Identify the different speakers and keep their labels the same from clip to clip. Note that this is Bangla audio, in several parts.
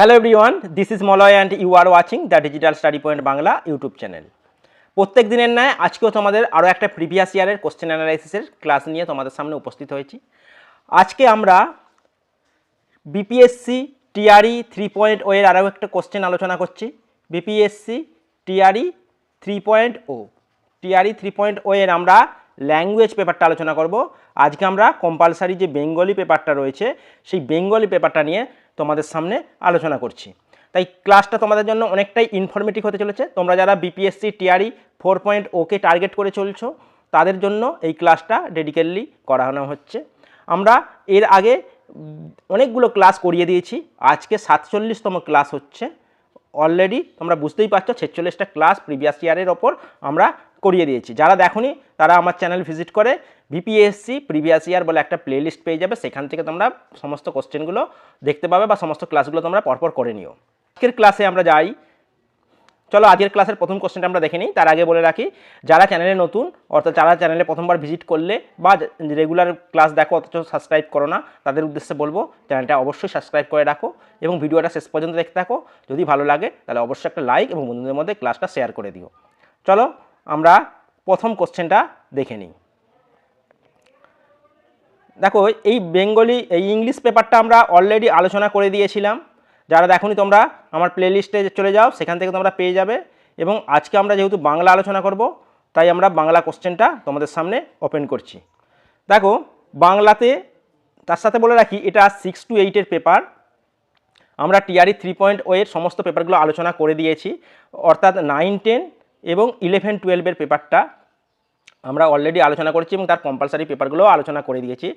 Speaker 1: Hello everyone this is Malay and you are watching the digital study point Bangla YouTube channel প্রত্যেক দিনের ন্যায় আজকেও তোমাদের আরও একটা প্রিভিয়াস ইয়ারের কোশ্চেন অ্যানালাইসিসের ক্লাস নিয়ে তোমাদের সামনে উপস্থিত হয়েছি। আজকে আমরা BPSC TRE three point o এর আরও একটা কোশ্চেন আলোচনা করছি। BPSC TRE three point o TRE three point o এর আমরা ল্যাঙ্গুয়েজ পেপারটা আলোচনা করব। আজকে আমরা কম্পালসারি যে বেঙ্গলি পেপারটা রয়েছে, সেই বেঙ্গলি পেপারটা নিয়ে তোমাদের সামনে আলোচনা করছি। তাই ক্লাসটা তোমাদের জন্য অনেকটাই ইনফরমেটিভ হতে চলেছে। তোমরা যারা বিপিএসসি টিআরই ফোর পয়েন্ট ওকে টার্গেট করে চলছো, তাদের জন্য এই ক্লাসটা ডেডিকেটলি করানো হচ্ছে। আমরা এর আগে অনেকগুলো ক্লাস করিয়ে দিয়েছি। আজকে সাতচল্লিশতম ক্লাস হচ্ছে। অলরেডি তোমরা বুঝতেই পারছ, ছেচল্লিশটা ক্লাস প্রিভিয়াস ইয়ারের ওপর আমরা করিয়ে দিয়েছি। যারা দেখনি, তারা আমার চ্যানেল ভিজিট করে ভিপিএসসি প্রিভিয়াস ইয়ার বলে একটা প্লেলিস্ট পেয়ে যাবে, সেখান থেকে তোমরা সমস্ত কোশ্চেনগুলো দেখতে পাবে বা সমস্ত ক্লাসগুলো তোমরা পরপর করে নিও। আজকের ক্লাসে আমরা যাই চলো আজকের ক্লাসের প্রথম কোশ্চেনটা আমরা দেখে নিই। তার আগে বলে রাখি, যারা চ্যানেলে নতুন, অর্থাৎ যারা চ্যানেলে প্রথমবার ভিজিট করলে বা রেগুলার ক্লাস দেখো, অথচ সাবস্ক্রাইব করো না, তাদের উদ্দেশ্যে বলব চ্যানেলটা অবশ্যই সাবস্ক্রাইব করে রাখো এবং ভিডিওটা শেষ পর্যন্ত দেখতে থাকো। যদি ভালো লাগে, তাহলে অবশ্যই একটা লাইক এবং বন্ধুদের মধ্যে ক্লাসটা শেয়ার করে দিও। চলো, আমরা প্রথম কোশ্চেনটা দেখে নিই। দেখো, এই বেঙ্গলি এই ইংলিশ পেপারটা আমরা অলরেডি আলোচনা করে দিয়েছিলাম। যারা দেখোনি তোমরা আমার প্লেলিস্টে চলে যাও, সেখান থেকে তোমরা পেয়ে যাবে। এবং আজকে আমরা যেহেতু বাংলা আলোচনা করব, তাই আমরা বাংলা কোশ্চেনটা তোমাদের সামনে ওপেন করছি। দেখো, বাংলাতে, তার সাথে বলে রাখি, এটা সিক্স টু এইটের পেপার আমরা টিআরই থ্রি পয়েন্ট ওয়ের সমস্ত পেপারগুলো আলোচনা করে দিয়েছি। অর্থাৎ নাইন টেন এবং ইলেভেন টুয়েলভের পেপারটা আমরা অলরেডি আলোচনা করেছি এবং তার কম্পালসারি পেপারগুলোও আলোচনা করে দিয়েছি।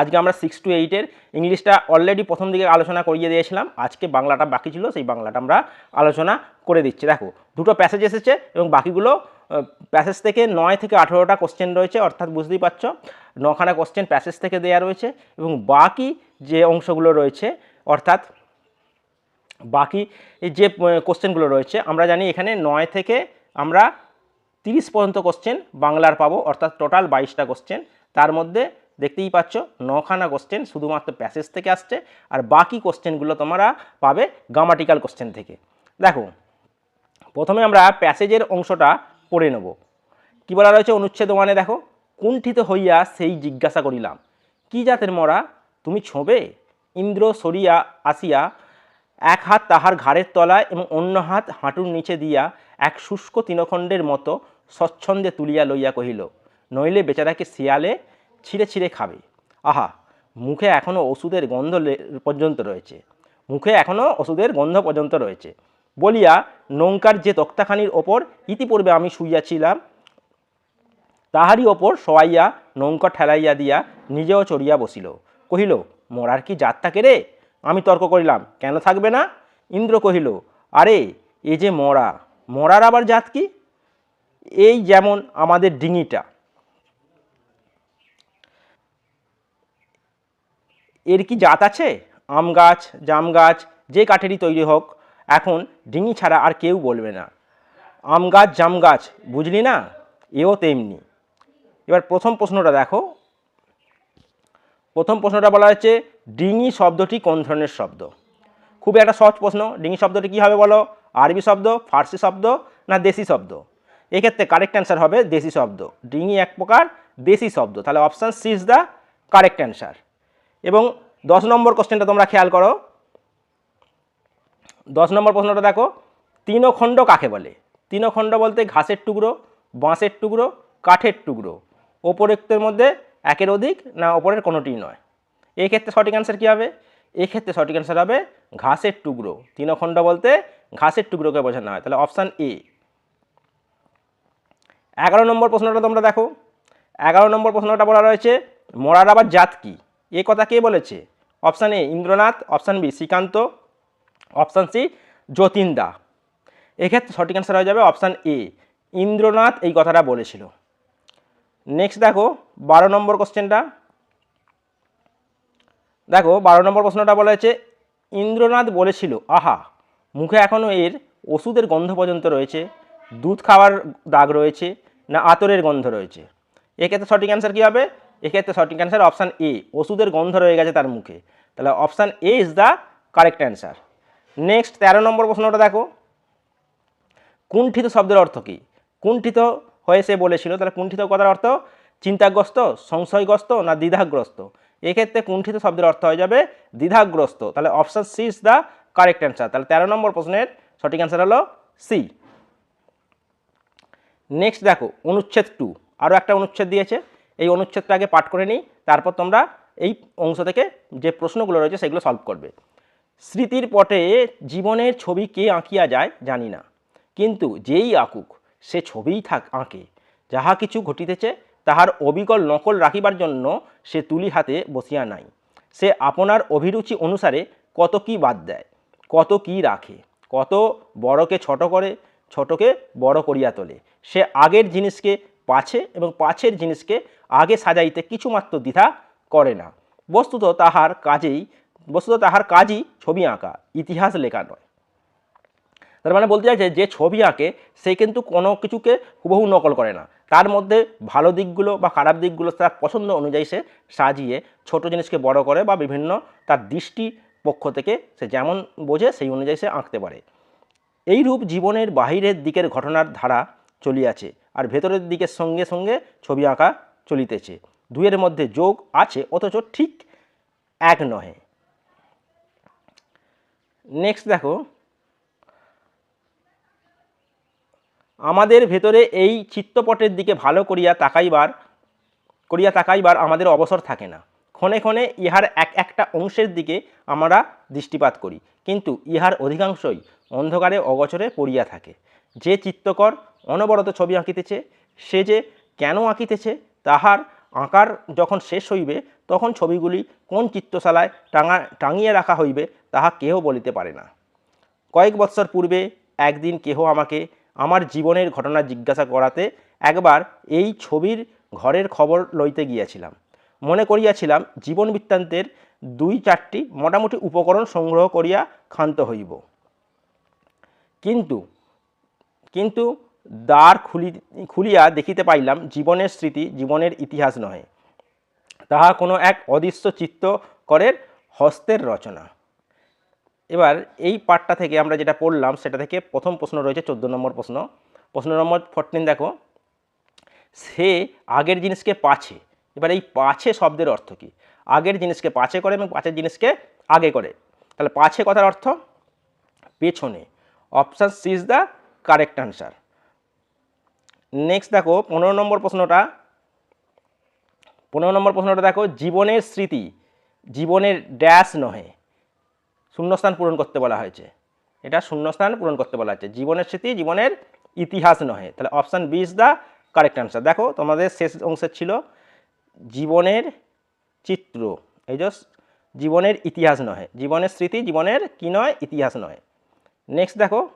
Speaker 1: আজকে আমরা সিক্স টু এইটের ইংলিশটা অলরেডি প্রথম দিকে আলোচনা করিয়ে দিয়েছিলাম। আজকে বাংলাটা বাকি ছিল, সেই বাংলাটা আমরা আলোচনা করে দিচ্ছি। দেখো, দুটো প্যাসেজ এসেছে এবং বাকিগুলো প্যাসেজ থেকে নয় থেকে আঠেরোটা কোশ্চেন রয়েছে, অর্থাৎ বুঝতেই পারছ, নখানা কোশ্চেন প্যাসেজ থেকে দেওয়া রয়েছে এবং বাকি যে অংশগুলো রয়েছে, অর্থাৎ বাকি যে কোশ্চেনগুলো রয়েছে, আমরা জানি এখানে নয় থেকে আমরা তিরিশ পর্যন্ত কোশ্চেন বাংলার পাবো, অর্থাৎ টোটাল বাইশটা কোশ্চেন তার মধ্যে দেখতেই পাচ্ছ, নখানা কোশ্চেন শুধুমাত্র প্যাসেজ থেকে আসছে, আর বাকি কোশ্চেনগুলো তোমরা পাবে গ্রামাটিক্যাল কোশ্চেন থেকে। দেখো, প্রথমে আমরা প্যাসেজের অংশটা পড়ে নেব। কী বলা রয়েছে অনুচ্ছেদ মানে দেখো, কুণ্ঠিত হইয়া সেই জিজ্ঞাসা করিলাম, কি জাতের মরা? তুমি ছোঁবে? ইন্দ্র সরিয়া আসিয়া এক হাত তাহার ঘাড়ের তলায় এবং অন্য হাত হাঁটুর নিচে দিয়া এক শুষ্ক তৃণখণ্ডের মতো স্বচ্ছন্দে তুলিয়া লইয়া কহিল, নইলে বেচারাকে শিয়ালে ছিঁড়ে ছিঁড়ে খাবে। আহা, মুখে এখনও ওষুধের গন্ধ পর্যন্ত রয়েছে। মুখে এখনও ওষুধের গন্ধ পর্যন্ত রয়েছে। বলিয়া নৌকার যে তক্তাখানির ওপর ইতিপূর্বে আমি শুইয়াছিলাম, তাহারই ওপর শোয়াইয়া নৌকা ঠেলাইয়া দিয়া নিজেও চড়িয়া বসিল। কহিল, মরার কি জাত থাকে রে? আমি তর্ক করিলাম, কেন থাকবে না? ইন্দ্র কহিল, আরে, এ যে মরা, মরার আবার জাত কি? এই যেমন আমাদের ডিঙিটা, এর কি জাত আছে? আম গাছ, জাম গাছ, যে কাঠেরই তৈরি হোক, এখন ডিঙি ছাড়া আর কেউ বলবে না। আম গাছ, জাম গাছ, বুঝলি না? এও তেমনি। এবার প্রথম প্রশ্নটা দেখো। প্রথম প্রশ্নটা বলা হচ্ছে ডিঙি শব্দটি কোন ধরনের শব্দ? খুবই একটা সহজ প্রশ্ন। ডিঙি শব্দটি কী হবে বলো? আরবি শব্দ, ফার্সি শব্দ, না দেশি শব্দ? এক্ষেত্রে কারেক্ট অ্যান্সার হবে দেশি শব্দ। ডিঙি এক প্রকার, দেশি শব্দ। তাহলে option C is the correct answer এবং দশ নম্বর কোশ্চেনটা তোমরা খেয়াল করো। দশ নম্বর প্রশ্নটা দেখো তৃণখণ্ড কাকে বলে? তৃণখণ্ড বলতে ঘাসের টুকরো, বাঁশের টুকরো, কাঠের টুকরো। ওপরের মধ্যে একের অধিক না ওপরের কোনোটিই নয়। এই ক্ষেত্রে সঠিক অ্যান্সার কী হবে? এক্ষেত্রে সঠিক অ্যান্সার হবে ঘাসের টুকরো। তৃণখণ্ড বলতে ঘাসের টুকরোকে বোঝানো হয়। তাহলে অপশান এ এগারো নম্বর প্রশ্নটা তোমরা দেখো। এগারো নম্বর প্রশ্নটা বলা রয়েছে, মরার আবার জাত কি? এ কথা কে বলেছে? Option A, Indranath, option B, Srikanta, option C Jatin da এক্ষেত্রে সঠিক অ্যান্সার হয়ে যাবে অপশান এ, ইন্দ্রনাথ এই কথাটা বলেছিল। নেক্সট দেখো, বারো নম্বর কোশ্চেনটা দেখো, বারো নম্বর প্রশ্নটা বলা হয়েছে, ইন্দ্রনাথ বলেছিল, আহা, মুখে এখনও এর ওষুধের গন্ধ পর্যন্ত রয়েছে। দুধ খাওয়ার দাগ রয়েছে না আতরের গন্ধ রয়েছে? এক্ষেত্রে সঠিক অ্যান্সার কী হবে? এক্ষেত্রে সঠিক অ্যান্সার অপশান এ ওষুধের গন্ধ রয়ে গেছে তার মুখে। তাহলে option A is the correct answer next তেরো নম্বর প্রশ্নটা দেখো। কুণ্ঠিত শব্দের অর্থ কী? কুণ্ঠিত হয়ে সে বলেছিল, তাহলে কুণ্ঠিত কথার অর্থ চিন্তাগ্রস্ত, সংশয়গ্রস্ত না দ্বিধাগ্রস্ত? এক্ষেত্রে কুণ্ঠিত শব্দের অর্থ হয়ে যাবে দ্বিধাগ্রস্ত। তাহলে option C is the correct answer তাহলে তেরো নম্বর প্রশ্নের সঠিক অ্যান্সার হলো সি নেক্সট দেখো, অনুচ্ছেদ টু আরও একটা অনুচ্ছেদ দিয়েছে। এই অনুচ্ছেদটা আগে পাঠ করে নিই, তারপর তোমরা এই অংশ থেকে যে প্রশ্নগুলো রয়েছে সেগুলো সলভ করবে। স্মৃতির পটে জীবনের ছবি কে আঁকিয়া যায় জানি না, কিন্তু যেই আঁকুক, সে ছবিই থাক আঁকে। যাহা কিছু ঘটিতেছে, তাহার অবিকল নকল রাখিবার জন্য সে তুলি হাতে বসিয়া নাই। সে আপনার অভিরুচি অনুসারে কত কি বাদ দেয়, কত কি রাখে, কত বড়কে ছোট করে, ছোটকে বড় করিয়া তোলে। সে আগের জিনিসকে পাছে এবং পাছের জিনিসকে আগে সাজাইতে কিছুমাত্র দ্বিধা করে না। বস্তুত তাহার কাজেই, বস্তুত তাহার কাজই ছবি আঁকা, ইতিহাস লেখা নয়। তার মানে বলতে চাইছে যে ছবি আঁকে, সে কিন্তু কোনো কিছুকে হুবহু নকল করে না। তার মধ্যে ভালো দিকগুলো বা খারাপ দিকগুলো তার পছন্দ অনুযায়ী সে সাজিয়ে, ছোট জিনিসকে বড় করে বা বিভিন্ন তার দৃষ্টি পক্ষ থেকে সে যেমন বোঝে, সেই অনুযায়ী সে আঁকতে পারে। এইরূপ জীবনের বাহিরের দিকের ঘটনার ধারা চলিয়াছে আর ভেতরের দিকের সঙ্গে সঙ্গে ছবি আঁকা চলিতেছে। দুয়ের মধ্যে যোগ আছে, অথচ ঠিক এক নহে। নেক্সট দেখো। আমাদের ভেতরে এই চিত্তপটের দিকে ভালো করিয়া তাকাইবার করিয়া তাকাইবার আমাদের অবসর থাকে না। ক্ষণে ক্ষণে ইহার এক একটা অংশের দিকে আমরা দৃষ্টিপাত করি, কিন্তু ইহার অধিকাংশই অন্ধকারে অগচরে পড়িয়া থাকে। যে চিত্তকর অনবরত ছবি আঁকিতেছে, সে যে কেন আঁকিতেছে তাহার আঁকার যখন শেষ হইবে, তখন ছবিগুলি কোন চিত্রশালায় টাঙা, টাঙিয়ে রাখা হইবে তাহা কেহ বলিতে পারে না। কয়েক বৎসর পূর্বে একদিন কেহ আমাকে আমার জীবনের ঘটনা জিজ্ঞাসা করাতে একবার এই ছবির ঘরের খবর লইতে গিয়াছিলাম। মনে করিয়াছিলাম জীবন বৃত্তান্তের দুই চারটি মোটামুটি উপকরণ সংগ্রহ করিয়া ক্ষান্ত হইব। কিন্তু কিন্তু দ্বার খুলি, খুলিয়া দেখিতে পাইলাম, জীবনের স্মৃতি জীবনের ইতিহাস নহে। তাহা কোনো এক অদৃশ্য চিত্তকরের হস্তের রচনা। এবার এই পার্টটা থেকে আমরা যেটা পড়লাম, সেটা থেকে প্রথম প্রশ্ন রয়েছে চোদ্দ নম্বর প্রশ্ন। প্রশ্ন নম্বর ফোরটিন দেখো। সে আগের জিনিসকে পাছে। এবার এই পাছে শব্দের অর্থ কী? আগের জিনিসকে পাছে করে এবং পাছের জিনিসকে আগে করে। তাহলে পাছে কথার অর্থ? পেছনে। Option C is the correct answer next দেখো, পনেরো নম্বর প্রশ্নটা। পনেরো নম্বর প্রশ্নটা দেখো, জীবনের স্মৃতি, জীবনের ড্যাশ নহে। শূন্যস্থান পূরণ করতে বলা হয়েছে। এটা শূন্যস্থান পূরণ করতে বলা হয়েছে। জীবনের স্মৃতি, জীবনের ইতিহাস নহে। তাহলে option B is the correct answer দেখো, তোমাদের শেষ অংশের ছিল, জীবনের চিত্র। এই যে, জীবনের ইতিহাস নহে। জীবনের স্মৃতি, জীবনের কি নয়? ইতিহাস নয় নেক্সট দেখো,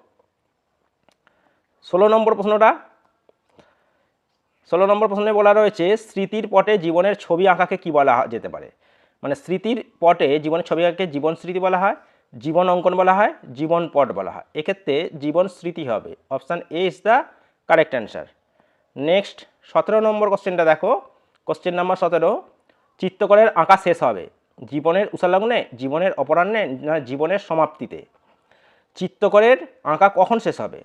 Speaker 1: ষোলো নম্বর প্রশ্নটা। ষোলো নম্বর প্রশ্নে বলা রয়েছে, স্মৃতির পটে জীবনের ছবি আঁকাকে কি বলা যেতে পারে। মানে স্মৃতির পটে জীবনের ছবি আঁকাকে জীবন স্মৃতি বলা হয়, জীবন অঙ্কন বলা হয়, জীবন পট বলা হয়। এক্ষেত্রে জীবন স্মৃতি হবে। Option A is the correct answer. Next, সতেরো নম্বর কোশ্চেনটা দেখো। কোশ্চেন নাম্বার সতেরো, চিত্তকরের আঁকা শেষ হবে। জীবনের উষালগ্নে, জীবনের অপরাহ্নে, না জীবনের সমাপ্তিতে। চিত্তকরের আঁকা কখন শেষ হবে?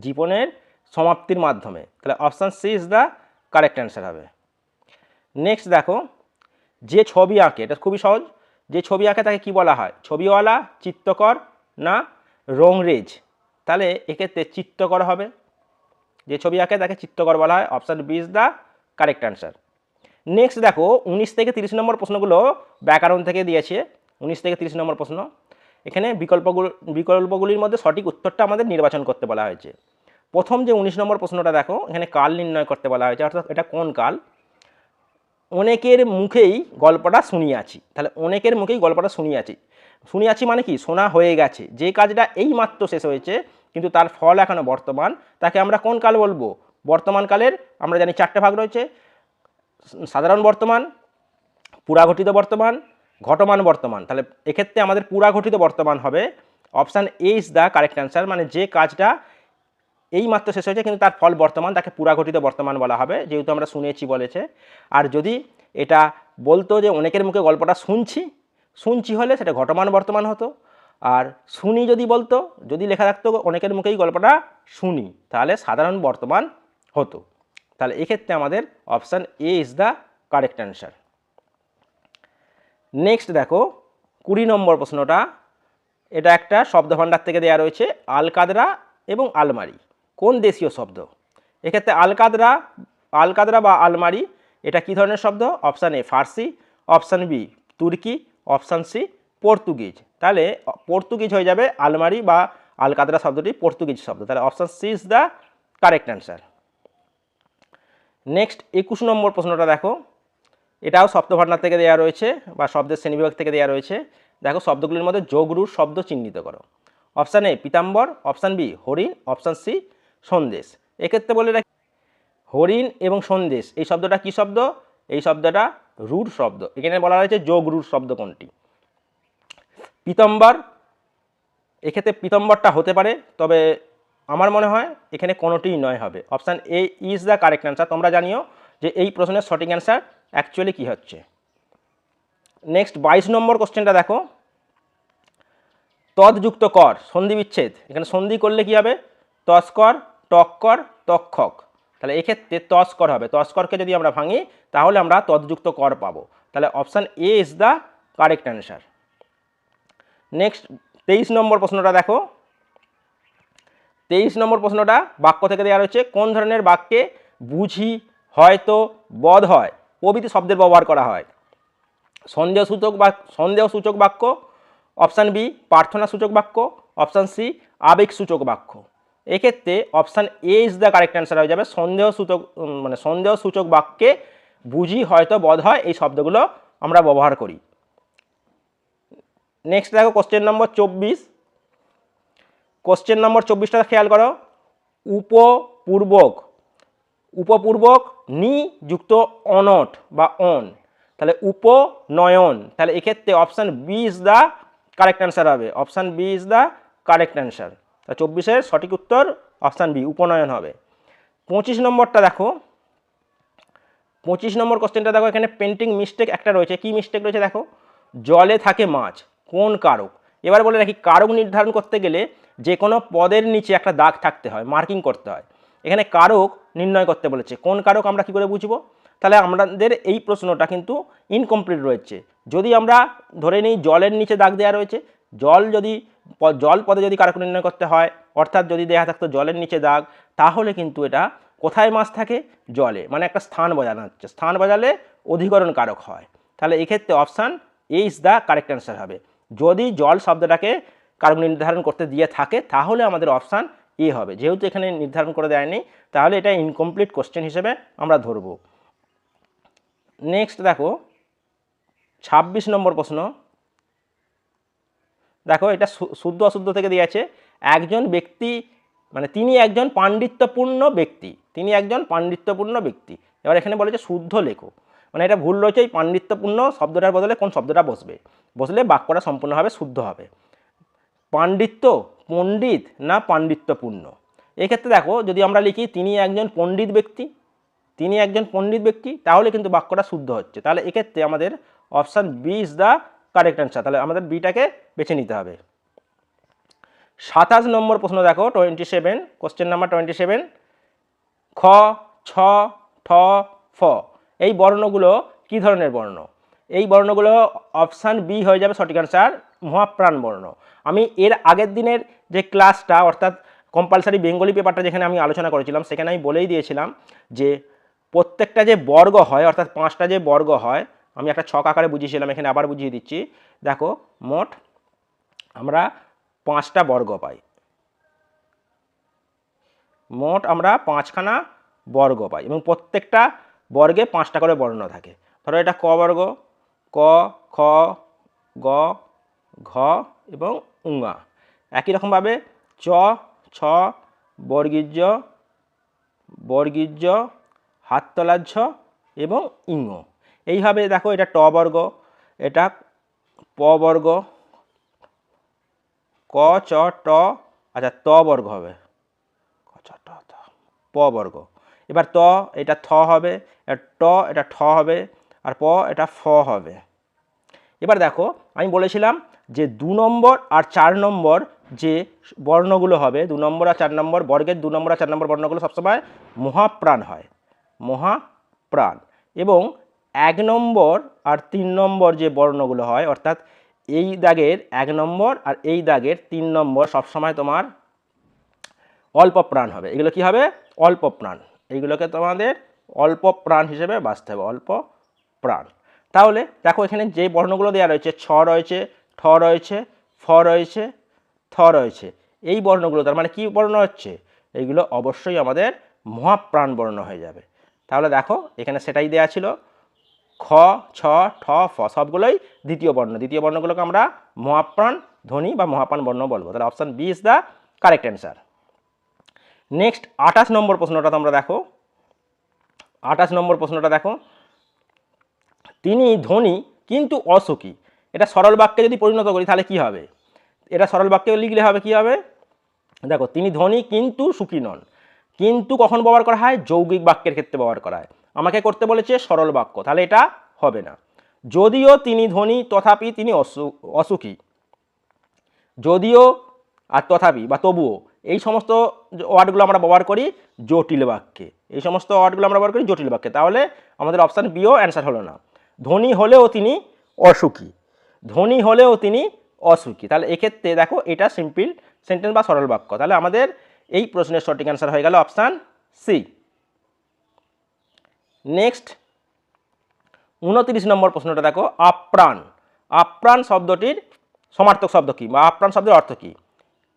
Speaker 1: জীবনের সমাপ্তির মাধ্যমে। তাহলে option C is the correct answer হবে। নেক্সট দেখো, যে ছবি আঁকে, এটা খুবই সহজ। যে ছবি আঁকে, তাকে কি বলা হয়? ছবিওয়ালা চিত্তকর না রংরেজ? তাহলে এক্ষেত্রে চিত্তকর হবে। যে ছবি আঁকে, তাকে চিত্তকর বলা হয়। Option B is the correct answer next দেখো, উনিশ থেকে তিরিশ নম্বর প্রশ্নগুলো ব্যাকরণ থেকে দিয়েছে। উনিশ থেকে তিরিশ নম্বর প্রশ্ন। এখানে বিকল্পগুলো, বিকল্পগুলির মধ্যে সঠিক উত্তরটা আমাদের নির্বাচন করতে বলা হয়েছে। প্রথম যে উনিশ নম্বর প্রশ্নটা দেখো, এখানে কাল নির্ণয় করতে বলা হয়েছে, অর্থাৎ এটা কোন কাল? অনেকের মুখেই গল্পটা শুনিয়াছি। তাহলে অনেকের মুখেই গল্পটা শুনিয়াছি। শুনিয়াছি মানে কি? শোনা হয়ে গেছে। যে কাজটা এই মাত্র শেষ হয়েছে, কিন্তু তার ফল এখনও বর্তমান। তাকে আমরা কোন কাল বলব? বর্তমান কালের, আমরা জানি চারটে ভাগ রয়েছে। সাধারণ বর্তমান, পুরাঘটিত বর্তমান, ঘটমান বর্তমান। তাহলে এক্ষেত্রে আমাদের পুরাঘটিত বর্তমান হবে। Option A is the correct answer মানে যে কাজটা এই মাত্র শেষ হয়েছে, কিন্তু তার ফল বর্তমান, তাকে পুরাঘটিত বর্তমান বলা হবে, যেহেতু আমরা শুনেছি বলেছে। আর যদি এটা বলতো যে অনেকের মুখে গল্পটা শুনছি শুনছি হলে সেটা ঘটমান বর্তমান হতো। আর শুনি যদি বলতো, যদি লেখা থাকতো, অনেকের মুখেই গল্পটা শুনি, তাহলে সাধারণ বর্তমান হতো। তাহলে এক্ষেত্রে আমাদের option A is the correct answer next দেখো, কুড়ি নম্বর প্রশ্নটা, এটা একটা শব্দভাণ্ডার থেকে দেওয়া রয়েছে, আলকাদরা এবং আলমারি। কোন দেশীয় শব্দ? এক্ষেত্রে আলকাদরা আলকাদরা বা আলমারি, এটা কী ধরনের শব্দ? অপশান এ ফার্সি, অপশান বি তুর্কি, অপশান সি পর্তুগিজ। তাহলে পর্তুগিজ হয়ে যাবে আলমারি বা আলকাদরা শব্দটি পর্তুগিজ শব্দ। তাহলে option C is the correct answer. Next, একুশ নম্বর প্রশ্নটা দেখো। এটাও শব্দভাণ্ডার থেকে দেওয়া রয়েছে বা শব্দের শ্রেণীবিভাগ থেকে দেওয়া রয়েছে। দেখো, শব্দগুলির মধ্যে যোগরুর শব্দ চিহ্নিত করো। অপশান এ পিতাম্বর, অপশান বি হরিণ, অপশান সি সন্দেশ। এক্ষেত্রে বলে রাখি, হরিণ এবং সন্দেশ, এই শব্দটা কি শব্দ? এই শব্দটা রুর শব্দ। এখানে বলা হয়েছে যোগ রুর শব্দ কোনটি? পিতম্বর, এক্ষেত্রে পিতম্বরটা হতে পারে, তবে আমার মনে হয় এখানে কোনোটিই নয় হবে। Option A is the correct answer তোমরা জানিও যে এই প্রশ্নের সঠিক অ্যান্সার অ্যাকচুয়ালি কী হচ্ছে। নেক্সট বাইশ নম্বর কোশ্চেনটা দেখো। তদযুক্ত কর, সন্ধি বিচ্ছেদ। এখানে সন্ধি করলে কি হবে? তস্কর টক্কর তক্ষক। তাহলে এক্ষেত্রে তস্কর হবে। তস্করকে যদি আমরা ভাঙি, তাহলে আমরা তদযুক্ত কর পাবো। তাহলে option A is the correct answer next তেইশ নম্বর প্রশ্নটা দেখো। তেইশ নম্বর প্রশ্নটা বাক্য থেকে দেওয়া রয়েছে, কোন ধরনের বাক্যে বুঝি, হয়তো, বধ হয়? প্রভৃতি শব্দের ব্যবহার করা হয়। সন্দেহসূচক বাক সন্দেহসূচক বাক্য, অপশান বি প্রার্থনা সূচক বাক্য, অপশান সি আবেগ সূচক বাক্য। এক্ষেত্রে option A is the correct answer হয়ে যাবে। সন্দেহ সূচক মানে সন্দেহ সূচক বাক্যে বুঝি হয়তো বধ হয় এই শব্দগুলো আমরা ব্যবহার করি। নেক্সট দেখো কোশ্চেন নম্বর চব্বিশ। কোশ্চেন নম্বর চব্বিশটা খেয়াল করো। উপপূর্বক উপপূর্বক নি যুক্ত অনট বা অন। তাহলে উপনয়ন, তাহলে এক্ষেত্রে option B is the correct answer হবে। Option B is the correct answer তা চব্বিশের সঠিক উত্তর অপশান বি, উপনয়ন হবে। পঁচিশ নম্বরটা দেখো। পঁচিশ নম্বর কোশ্চেনটা দেখো, এখানে পেন্টিং মিস্টেক একটা রয়েছে। কি মিস্টেক রয়েছে দেখো? জলে থাকে মাছ, কোন কারক? এবার বলে রাখি, কারক নির্ধারণ করতে গেলে যে কোনো পদের নিচে একটা দাগ থাকতে হয় মার্কিং করতে হয়। এখানে কারক নির্ণয় করতে বলেছে। কোন কারক আমরা কি করে বুঝব? তাহলে আমাদের এই প্রশ্নটা কিন্তু ইনকমপ্লিট রয়েছে। যদি আমরা ধরে নিই, জলের নিচে দাগ দেওয়া রয়েছে জল যদি জল পদে যদি কারক নির্ণয় করতে হয়, অর্থাৎ যদি দেওয়া থাকতো জলের নিচে দাগ, তাহলে কিন্তু এটা কোথায় মাছ থাকে? জলে। মানে একটা স্থান বোঝানো হচ্ছে। স্থান বোঝালে অধিকরণ কারক হয়। তাহলে এক্ষেত্রে option A is the correct answer হবে। যদি জল শব্দটাকে কারক নির্ধারণ করতে দিয়ে থাকে, তাহলে আমাদের অপশান এ হবে। যেহেতু এখানে নির্ধারণ করে দেয়নি, তাহলে এটা ইনকমপ্লিট কোশ্চেন হিসেবে আমরা ধরব। নেক্সট দেখো, ছাব্বিশ নম্বর প্রশ্ন। দেখো, এটা শুদ্ধ অশুদ্ধ থেকে দিয়েছে। একজন ব্যক্তি মানে তিনি একজন পাণ্ডিত্যপূর্ণ ব্যক্তি, তিনি একজন পাণ্ডিত্যপূর্ণ ব্যক্তি। এবার এখানে বলেছে শুদ্ধ লেখো। মানে এটা ভুল রয়েছে, এই পাণ্ডিত্যপূর্ণ শব্দটার বদলে কোন শব্দটা বসবে? বসলে বাক্যটা সম্পূর্ণভাবে শুদ্ধ হবে। পাণ্ডিত্য, পণ্ডিত না পাণ্ডিত্যপূর্ণ? এক্ষেত্রে দেখো, যদি আমরা লিখি, তিনি একজন পণ্ডিত ব্যক্তি, তিনি একজন পণ্ডিত ব্যক্তি, তাহলে কিন্তু বাক্যটা শুদ্ধ হচ্ছে। তাহলে এক্ষেত্রে আমাদের option B is the correct answer তাহলে আমাদের বিটাকে বেছে নিতে হবে। সাতাশ নম্বর প্রশ্ন দেখো twenty seven question number twenty seven খ, ছ, ঠ, ফ, এই বর্ণগুলো কি ধরনের বর্ণ? এই বর্ণগুলো অপশান বি হয়ে যাবে সঠিক অ্যান্সার মহাপ্রাণ বর্ণ। আমি এর আগের দিনের যে ক্লাসটা অর্থাৎ কম্পালসারি বেঙ্গলি পেপারটা যেখানে আমি আলোচনা করেছিলাম, সেখানে আমি বলেই দিয়েছিলাম যে প্রত্যেকটা যে বর্গ হয়, অর্থাৎ পাঁচটা যে বর্গ হয় আমি একটা ছক আকারে বুঝিয়েছিলাম, এখানে আবার বুঝিয়ে দিচ্ছি। দেখো, মোট আমরা পাঁচটা বর্গ পাই। মোট আমরা পাঁচখানা বর্গ পাই এবং প্রত্যেকটা বর্গে পাঁচটা করে বর্ণ থাকে। ধরো এটা ক বর্গ, ক, খ, গ, ঘ এবং উঙা। একই রকমভাবে চ, ছ, বর্গীর্য বর্গীর্য, হাততলার ঝ এবং ইঙ এইভাবে দেখো এটা ট বর্গ, এটা প বর্গ, ক, চ, ট আচ্ছা ত বর্গ হবে। ক, চ, ট প বর্গ। এবার ত, এটা থ হবে ট, এটা ঠ হবে, আর প, এটা ফ হবে। এবার দেখো, আমি বলেছিলাম যে দু নম্বর আর চার নম্বর যে বর্ণগুলো হবে, দু নম্বর আর চার নম্বর বর্গের দু নম্বর আর চার নম্বর বর্ণগুলো সবসময় মহাপ্রাণ হয়। মহাপ্রাণ। এবং এক নম্বর আর তিন নম্বর যে বর্ণগুলো হয়, অর্থাৎ এই দাগের এক নম্বর আর এই দাগের তিন নম্বর সবসময় তোমার অল্প প্রাণ হবে। এগুলো কি হবে? অল্প প্রাণ। এইগুলোকে তোমাদের অল্প প্রাণ হিসেবে বাঁচতে হবে, অল্প প্রাণ। তাহলে দেখো এখানে যে বর্ণগুলো দেওয়া রয়েছে, ছ রয়েছে, ঠ রয়েছে, ফ রয়েছে, থ রয়েছে, এই বর্ণগুলো তার মানে কি বর্ণ হচ্ছে? এইগুলো অবশ্যই আমাদের মহাপ্রাণ বর্ণ হয়ে যাবে। তাহলে দেখো এখানে সেটাই দেওয়া ছিল। খ, ছ, ঠ, ফ সবগুলোই দ্বিতীয় বর্ণ। দ্বিতীয় বর্ণগুলোকে আমরা মহাপ্রাণ, ধ্বনি বা মহাপ্রাণ বর্ণ বলব। তাহলে option B is the correct answer next আঠাশ নম্বর প্রশ্নটা তোমরা দেখো। আঠাশ নম্বর প্রশ্নটা দেখো। তিনি ধনী কিন্তু অসুখী। এটা সরল বাক্যে যদি পরিণত করি তাহলে কি হবে? এটা সরল বাক্যে লিখলে হবে, কি হবে? দেখো, তিনি ধনী কিন্তু সুখী নন। কিন্তু কখন ব্যবহার করা হয়? যৌগিক বাক্যের ক্ষেত্রে ব্যবহার করা হয়। আমাকে করতে বলেছে সরল বাক্য, তাহলে এটা হবে না। যদিও তিনি ধনী, তথাপি তিনি অসু, অসুখী। যদিও আর তথাপি বা তবুও এই সমস্ত ওয়ার্ডগুলো আমরা ব্যবহার করি জটিল বাক্যে। এই সমস্ত ওয়ার্ডগুলো আমরা ব্যবহার করি জটিল বাক্যে। তাহলে আমাদের অপশান বিও অ্যান্সার হলো না। ধনী হলেও তিনি অসুখী। ধনী হলেও তিনি অসুখী। তাহলে এক্ষেত্রে দেখো এটা সিম্পল সেন্টেন্স বা সরল বাক্য। তাহলে আমাদের এই প্রশ্নের সঠিক অ্যান্সার হয়ে গেল অপশান সি। নেক্সট উনত্রিশ নম্বর প্রশ্নটা দেখো, আপ্রাণ। আপ্রাণ শব্দটির সমার্থক শব্দ কী? বা আপ্রাণ শব্দের অর্থ কী?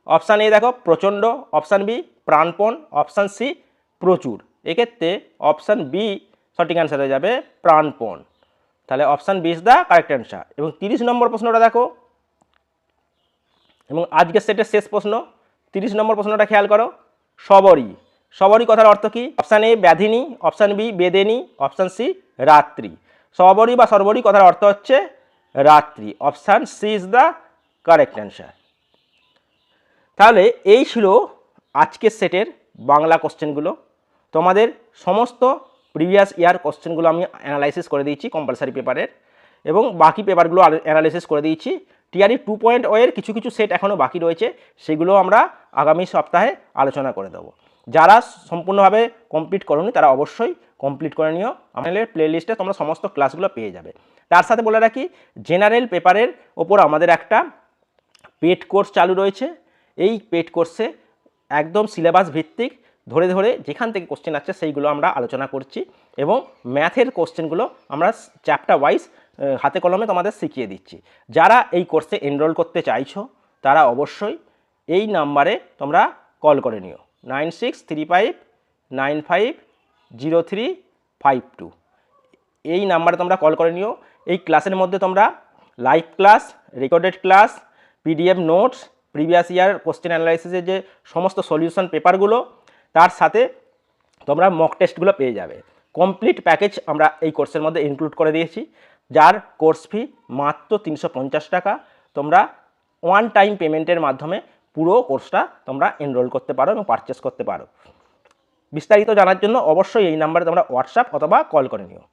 Speaker 1: অপশান এ দেখো, প্রচণ্ড। অপশান বি, প্রাণপণ। অপশান সি, প্রচুর। এক্ষেত্রে অপশান বি সঠিক অ্যান্সার হয়ে যাবে, প্রাণপণ। তাহলে option B is the correct answer এবং তিরিশ নম্বর প্রশ্নটা দেখো, এবং আজকের সেটের শেষ প্রশ্ন। তিরিশ নম্বর প্রশ্নটা খেয়াল করো সবরী সবরী কথার অর্থ কী? অপশান এ ব্যাধিনী, অপশান বি বেদেনী, অপশান সি রাত্রি। সবরী বা সর্বরী কথার অর্থ হচ্ছে রাত্রি। Option C is the correct answer তাহলে এই ছিল আজকের সেটের বাংলা কোশ্চেনগুলো। তোমাদের সমস্ত প্রিভিয়াস ইয়ার কোশ্চেনগুলো আমি অ্যানালাইসিস করে দিয়েছি কম্পালসারি পেপারের এবং বাকি পেপারগুলো অ্যানালাইসিস করে দিয়েছি। টিআরই টু পয়েন্ট ওয়ের কিছু কিছু সেট এখনও বাকি রয়েছে, সেগুলো আমরা আগামী সপ্তাহে আলোচনা করে দেবো। যারা সম্পূর্ণভাবে কমপ্লিট করনি, তারা অবশ্যই কমপ্লিট করে নিও। আমাদের প্লেলিস্টে তোমরা সমস্ত ক্লাসগুলো পেয়ে যাবে। তার সাথে বলে রাখি জেনারেল পেপারের ওপর আমাদের একটা পেড কোর্স চালু রয়েছে। এই পেড কোর্সে একদম সিলেবাস ভিত্তিক ধরে ধরে যেখান থেকে কোশ্চেন আসছে, সেইগুলো আমরা আলোচনা করছি এবং ম্যাথের কোশ্চেনগুলো আমরা চ্যাপ্টার ওয়াইজ হাতে কলমে তোমাদের শিখিয়ে দিচ্ছি। যারা এই কোর্সে এনরোল করতে চাইছো, তারা অবশ্যই এই নাম্বারে তোমরা কল করে নিও। Nine six three five nine five zero three five two. এই নাম্বারে তোমরা কল করে নিও। এই ক্লাসের মধ্যে তোমরা live class, recorded class, PDF notes, previous year question অ্যানালাইসিসের যে সমস্ত সলিউশন পেপারগুলো, তার সাথে তোমরা মক টেস্টগুলো পেয়ে যাবে। কমপ্লিট প্যাকেজ আমরা এই কোর্সের মধ্যে ইনক্লুড করে দিয়েছি, যার কোর্স ফি মাত্র তিনশো পঞ্চাশ টাকা। তোমরা ওয়ান টাইম পেমেন্টের মাধ্যমে পুরো কোর্সটা তোমরা এনরোল করতে পারো এবং পারচেস করতে পারো। বিস্তারিত জানার জন্য অবশ্যই এই নাম্বারে তোমরা হোয়াটসঅ্যাপ অথবা কল করে নিও।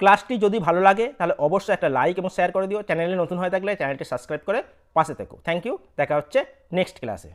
Speaker 1: ক্লাসটি যদি ভালো লাগে, তাহলে অবশ্যই একটা লাইক এবং শেয়ার করে দিও। চ্যানেলে নতুন হয়ে থাকলে চ্যানেলটি সাবস্ক্রাইব করে পাশে থেকো। থ্যাংক ইউ দেখা হচ্ছে নেক্সট ক্লাসে